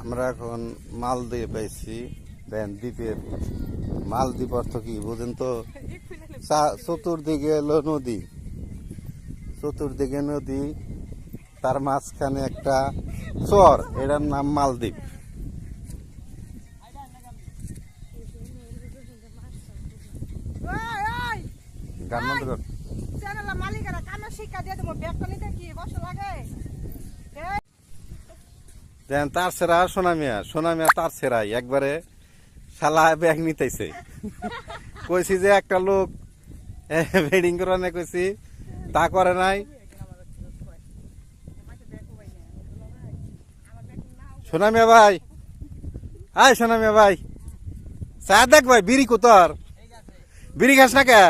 আমরা এখন মালদ্বীপ পাইছি, দেন দ্বীপের মালদ্বীপ অর্থ কি বুঝেন তো? চতুর্দিকে এলো নদী। চতুর্দিকে নদী, তার মাঝখানে একটা চর, এটার নাম মালদ্বীপ গান বন্ধ। মালিকেরা শিক্ষা দিয়ে দেবো নিতে কি বসে লাগে? দেন, তার সেরা সোনামিয়া সোনামিয়া তার সেরাই, একবারে শালা ব্যাগ নিতেছে। কইছি যে একটা লোক বেডিং করানে কইছি, তা করে নাই। সোনামিয়া ভাই, আয় সোনামিয়া ভাই। চা দেখ ভাই, বিড়ি কোতর বিড়ি খাস না কে?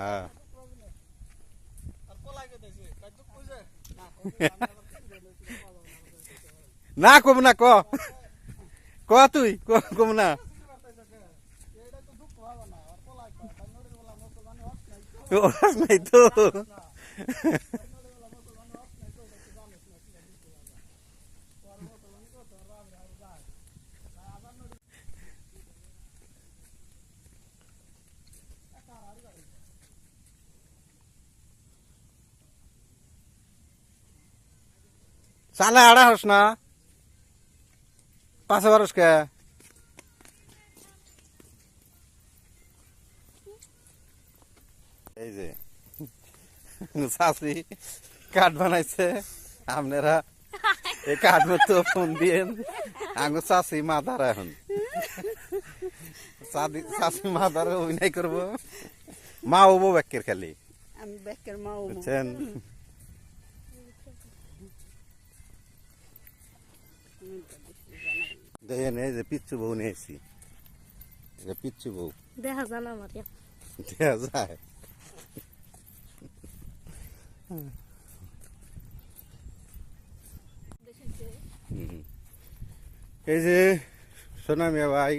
হ্যাঁ। না কব না ক। ক তুই? কব না। নাই তো। চালে আড়া হস না। পাশে বারস কে? এই যে চাষি কাঠ বানাইছে আপনারা এই কাঠ মতো ফোন দিয়েন। আঙ্গু চাষি মাথার এখন। চাষি মাথার অভিনয় করব। মা ওবো ব্যাকের খালি। আমি ব্যাগের মা বুঝছেন? দেখেন এই যে পিচ্ছু বউ নিয়েছি এটা পিচ্ছু বউ। দেখা যায় না আমার দেয়া যায়? এই যে সোনামিয়া ভাই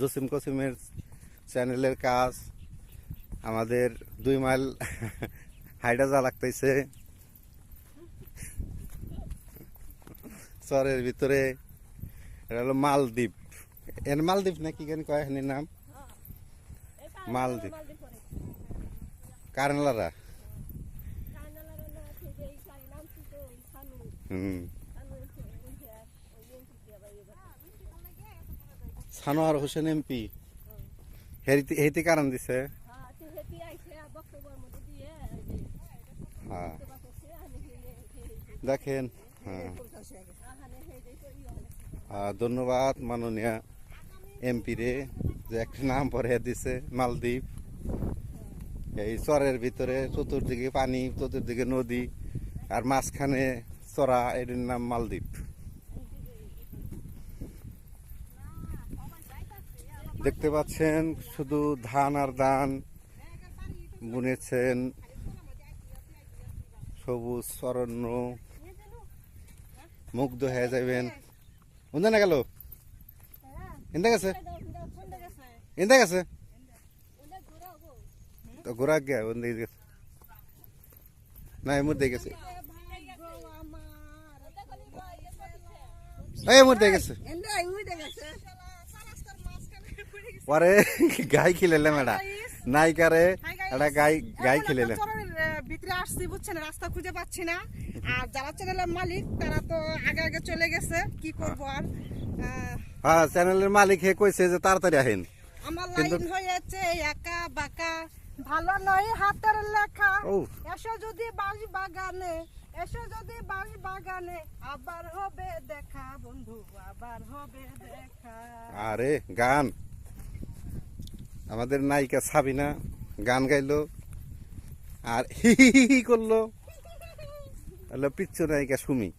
জসিম কসিমের চ্যানেলের কাজ আমাদের দুই মাইল হাইডা যা লাগতেছে। চরের ভিতরে এটা হলো মালদ্বীপ। এর মালদ্বীপ নাকি কেন কয় এখানের নাম? মালদ্বীপ। কারনালারা। হুম। সানোয়ার হোসেন এমপি। হেরিতে কারণ দিছে। হ্যাঁ। দেখেন। হ্যাঁ। ধন্যবাদ মাননীয় এমপি রে যে একটা নাম পরে দিছে, মালদ্বীপ। এই চরের ভিতরে চতুর্দিকে পানি, চতুর্দিকে নদী, আর মাঝখানে চরা, এটির নাম মালদ্বীপ। দেখতে পাচ্ছেন, শুধু ধান আর ধান বুনেছেন। সবুজ অরণ্য মুগ্ধ হয়ে যাবেন। বুঝলেন না গেল এনতে গেছে? এনতে গেছে? তো ঘোরা গিয়া ওন দিকে গেছে? না এমুর দিয়ে গেছে। এই এমুর দিয়ে গেছে এন্ডা উই দেখেছে পরে গাই খিলেলাম এটা নাইকারে এটা গাই গাই চরের ভিতরে আসছি বুঝছেন? রাস্তা খুঁজে পাচ্ছি না। আর যারা চ্যানেলের মালিক তারা তো আগে আগে চলে গেছে। কি করব আর? হ্যাঁ চ্যানেলের মালিক হে কইছে যে তাড়াতাড়ি আহেন। আমার লাইন হয়েছে একা বাঁকা। ভালো নয় হাতের লেখা। এসো যদি বাঁশ বাগানে এসো যদি বাঁশ বাগানে আবার হবে দেখা বন্ধু আবার হবে দেখা। আরে গান। আমাদের নায়িকা সাবিনা গান গাইলো। আর হি করল। হলো পিচ্ছু নায়িকা সুমি।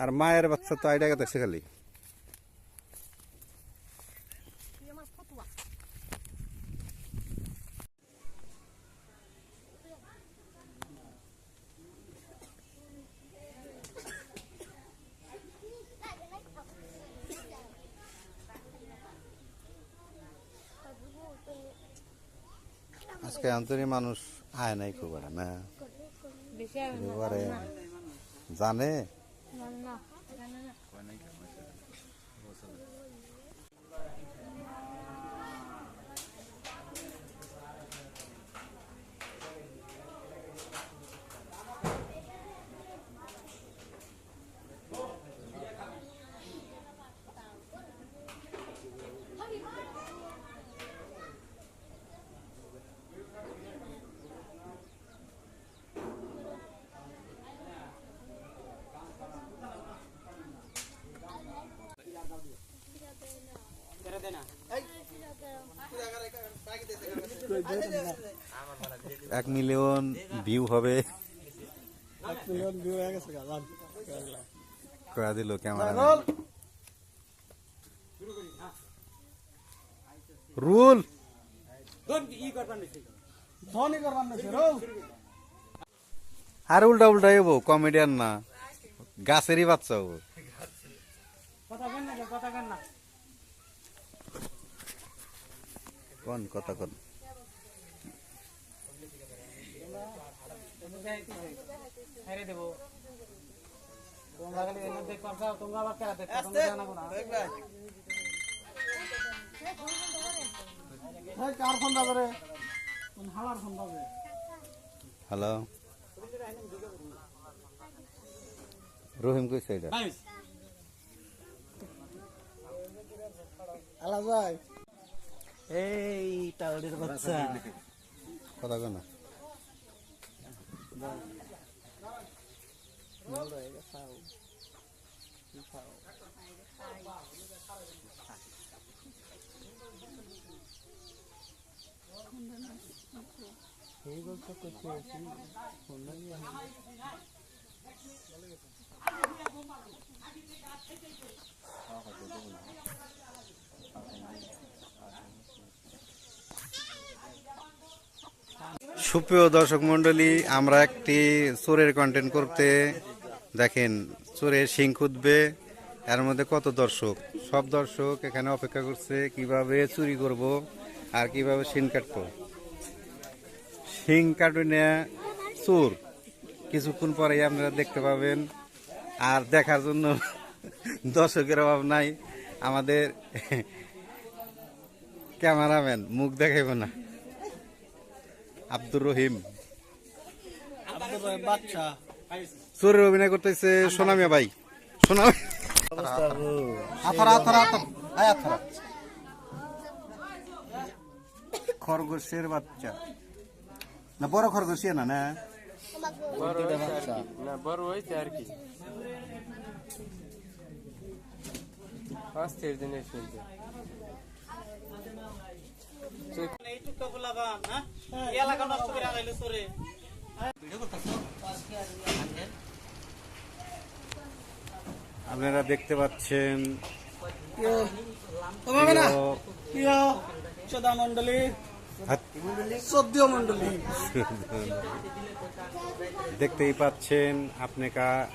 আর মায়ের বাচ্চা তো আইডা গেছে খালি তুই আমার ফতুয়া আজকে আন্তরিক মানুষ আয় নাই খুব না? জানে না এক মিলিয়ন ভিউ হবে। দিল ক্যামেরা রুল! আর উল্টা উল্টা হব কমেডিয়ান না। গাছেরই বাচ্চা হব কোন কথা কোন? হেরে দেবো তোমরা খালি এনে দেখ পারছ তোমরা আবার কেরা দেখছ তোমরা জানাব না কার ফোন দাও রে হালার ফোন দাও হ্যালো রহিম কইছে এটা। আলা ভাই। এই টাউডের বাচ্চা। কথা কোন vâng nó rồi cái phao cái phao thế có có cái chuyện gì hôm nay সুপ্রিয় দর্শক মন্ডলী আমরা একটি চোরের কন্টেন্ট করতে দেখেন চোরের শিং খুঁজবে এর মধ্যে কত দর্শক? সব দর্শক এখানে অপেক্ষা করছে, কীভাবে চুরি করব আর কীভাবে শিং কাটবো? শিং কাটুনে চোর কিছুক্ষণ পরেই আপনারা দেখতে পাবেন, আর দেখার জন্য দর্শকের অভাব নাই। আমাদের ক্যামেরাম্যান মুখ দেখাইব না। আব্দুর রহিম। বাচ্চা। চোরের অভিনয় করতেছে সোনামিয়া ভাই। সোনামি আথরা আথরা আথরা আয় আথরা খরগোশের বাচ্চা। না বড় খরগোশ না না? না বড় হয়েছে আর কি। এলাকা নষ্ট করে আগাইলো আপনারা দেখতে পাচ্ছেন সদা মন্ডলী দেখতেই পাচ্ছেন আপনি কা-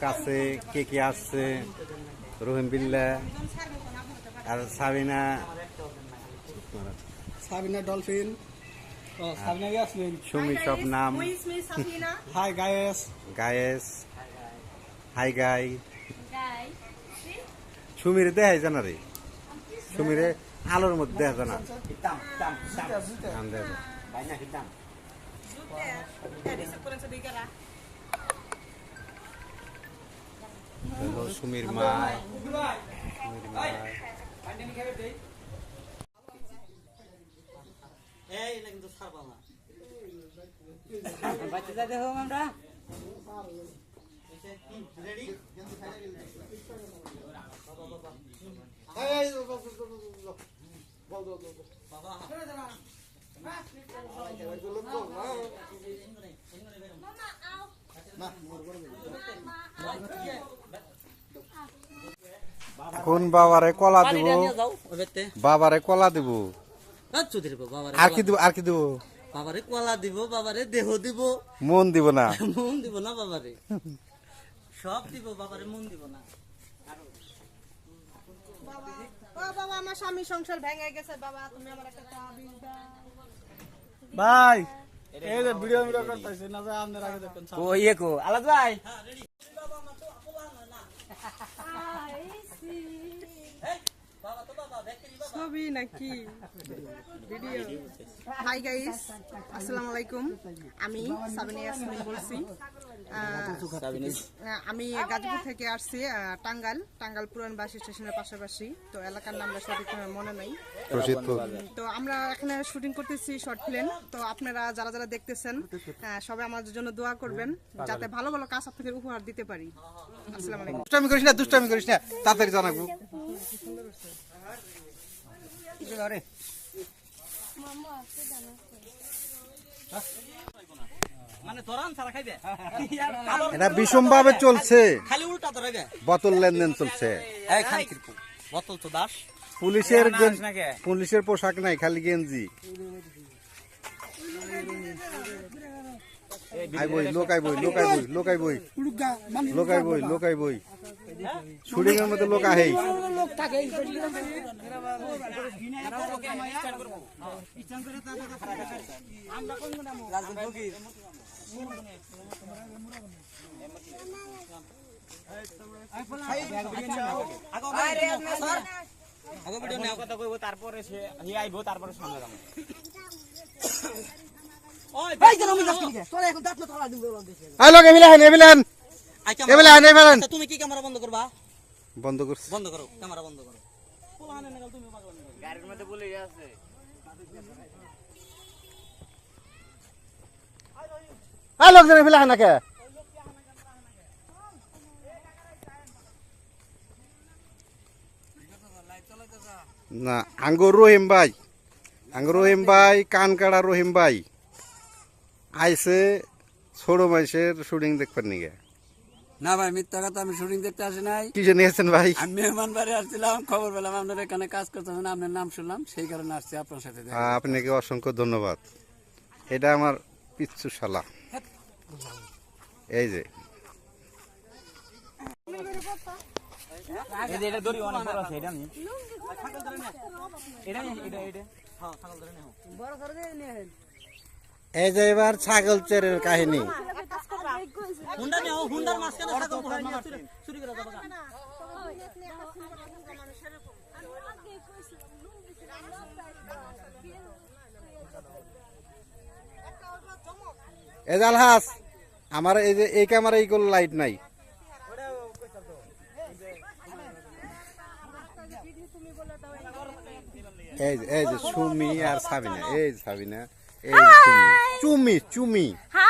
কাছে কে কে আসছে? রহিম বিল্লা আর সাবিনা। সাবিনা ডলফিন ও সাবিনা ইয়াসমিন সুমি সব নাম hi guys guys hi guy সুমিরে দেখাই জানা রে সুমিরে আলোর মধ্যে দেখা জানা সুমির মা সুমির মা এই এটা কিন্তু ছাড়বা না। বাচ্চা দেখো আমরা। রেডি কোন বাবারে কলা দিব? বাবারে কলা দিব? আর কি দিব আর কি দিব? বাবারে কলা দিব বাবারে দেহ দিব। মন দিব না। মন দিব না বাবারে। সব দিব বাবারে মন দিব না। বাবা আমার স্বামী সংসার ভেঙে গেছে বাবা তুমি আমার একটা তাবিজ দাও। ভাই এই যে ভিডিও ভিডিও করতেছি না যে আপনার আগে দেখুন ও ইয়ে কো আলাদ ভাই। ছবি নাকি? ভিডিও। হাই গাইস আসসালামু আলাইকুম আমি সাবিনা ইয়াসমিন বলছি। আমি গাজীপুর থেকে আসছি আহ, টাঙ্গাইল টাঙ্গাইল পুরান বাস স্টেশনের পাশাপাশি। তো এলাকার নামটা সঠিক মনে নেই। তো আমরা এখানে শুটিং করতেছি শর্ট ফিল্ম তো আপনারা যারা যারা দেখতেছেন সবাই আমাদের জন্য দোয়া করবেন যাতে ভালো ভালো কাজ আপনাদের উপহার দিতে পারি। আসসালামু আলাইকুম দুষ্টামি করিস না দুষ্টামি করিস না। তাড়াতাড়ি জানাব। মানে সারা খাইবে। এটা বিষম ভাবে চলছে। খালি উল্টা ধরাইবে। বোতল লেনদেন চলছে। বোতল তো দাস। পুলিশের পোশাক নাই খালি গেঞ্জি। আই বই লোকাই বই লোকাই বই লোকাই বই লোকাই বই লোকাই বই শুটিং এর মধ্যে লোক আহেই। কইবো তারপরে সে হি আইবো তারপরে সামনে যাব আই হেন আচ্ছা, তুমি কি ক্যামেরা বন্ধ করবা? বন্ধ করছে। বন্ধ করো ক্যামেরা বন্ধ করো। আই লোকজন এমিলা হেন নাকি না আঙ্গুর রহিম ভাই আঙ্গুর রহিম ভাই কানকাড়া রহিম ভাই। আইসে ছোট মাইসের শুটিং দেখবেন নিগে না ভাই মিথ্যা কথা আমি শুটিং দেখতে আসি নাই। কিসে নিয়েছেন ভাই? আমি মেহমান বাড়ি আসছিলাম খবর পেলাম আপনার এখানে কাজ করতেছেন আপনার নাম শুনলাম সেই কারণে আসছি আপনার সাথে আপনাকে অসংখ্য ধন্যবাদ। এটা আমার পিচ্ছু শালা। এই যে। এই যে এবার ছাগল চেরের কাহিনী। হুন্ডা নাও হুন্ডার মাঝখানে চুরি করে যাব। এজাল হাস আমার এই যে এই ক্যামেরা এই কোন লাইট নাই। এই যে এই যে সুমি আর সাবিনা এই যে সাবিনা এই চুমি। চুমি হাই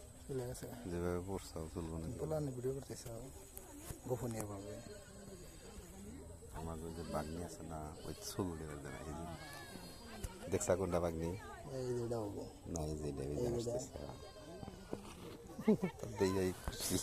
যেভাবে পড়ছাও চলবো না ভিডিও করতেছ গোপনীয় ভাবে। আমার যে বাগনি আছে না ওই চুল উঠে গেছে না এই দেখছা কোনটা বাগনি? এই যেটা হব না এই যেটা এই যেটা তো খুশি।